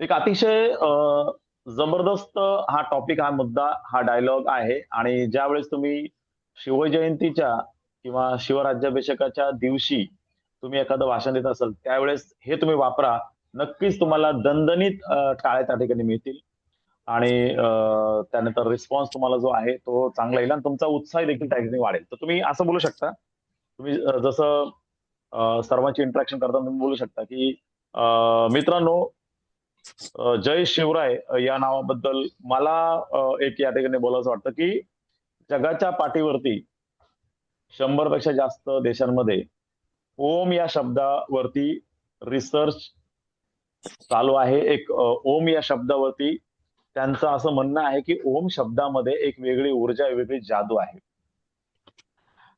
एक अतिशय जबरदस्त हा टॉपिक, हा मुद्दा, हा डायलॉग आहे आणि ज्यावेळेस तुम्ही शिवजयंतीच्या किंवा शिवराज्याभिषेकाच्या दिवशी तुम्ही एखादं भाषण देत असाल, त्यावेळेस हे तुम्ही वापरा. नक्कीच तुम्हाला दणदणीत अ, टाळ्या त्या ठिकाणी मिळतील आणि त्यानंतर रिस्पॉन्स तुम्हाला जो आहे तो चांगला येईल आणि तुमचा उत्साह देखील त्या ठिकाणी वाढेल. तर तुम्ही असं बोलू शकता. तुम्ही जसं सर्वांची इंटरॅक्शन करताना तुम्ही बोलू शकता, की मित्रांनो जय शिवराय या नावाबद्दल मला एक या ठिकाणी बोलावसं वाटतं, की जगाच्या पाठीवरती शंभरपेक्षा जास्त देशांमध्ये ओम या शब्दावरती रिसर्च चालू आहे. एक ओम या शब्दावरती त्यांचं असं म्हणणं आहे, की ओम शब्दामध्ये एक वेगळी ऊर्जा, वेगळी जादू आहे.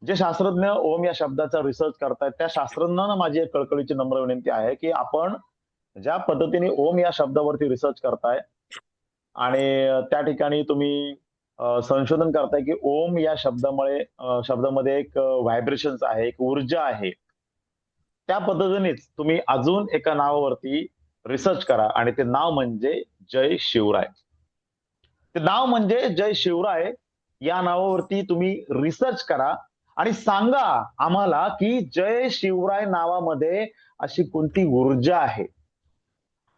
जे शास्त्रज्ञ ओम या शब्दाचा रिसर्च करतायत, त्या शास्त्रज्ञांना माझी एक कळकळीची नम्र विनंती आहे, की आपण ज्या पद्धतीने ओम या शब्दावरती रिसर्च करताय आणि त्या ठिकाणी तुम्ही संशोधन करताय, की ओम या शब्दामुळे शब्दामध्ये एक व्हायब्रेशन व्हायब्रेशन्स आहे, एक ऊर्जा आहे. त्या पद्धतीनेच तुम्ही अजून एका नावावरती रिसर्च करा आणि ते नाव म्हणजे जय शिवराय. ते नाव म्हणजे जय शिवराय या नावावरती तुम्ही रिसर्च करा आणि सांगा आम्हाला, की जय शिवराय नावामध्ये अशी कोणती ऊर्जा आहे.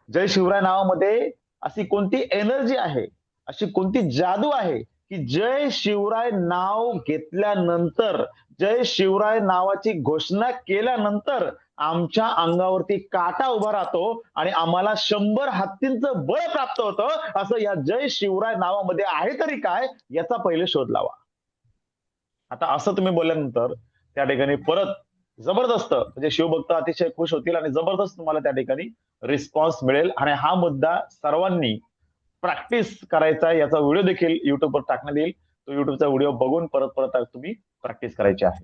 जय शिवराय नावामध्ये अशी कोणती एनर्जी आहे, अशी कोणती जादू आहे, की जय शिवराय नाव घेतल्यानंतर, जय शिवराय नावाची घोषणा केल्यानंतर आमच्या अंगावरती काटा उभा राहतो आणि आम्हाला शंभर हत्तींचं बळ प्राप्त होतं. असं या जय शिवराय नावामध्ये आहे तरी काय, याचा पहिले शोध लावा. आता असं तुम्ही बोलल्यानंतर त्या ठिकाणी परत जबरदस्त म्हणजे शिवभक्त अतिशय खुश होतील आणि जबरदस्त तुम्हाला त्या ठिकाणी रिस्पॉन्स मिळेल आणि हा मुद्दा सर्वांनी प्रॅक्टिस करायचा याचा व्हिडिओ देखील युट्यूबवर टाकण्यात येईल. तो युट्यूबचा व्हिडिओ बघून परत-परत तुम्ही प्रॅक्टिस करायची आहे.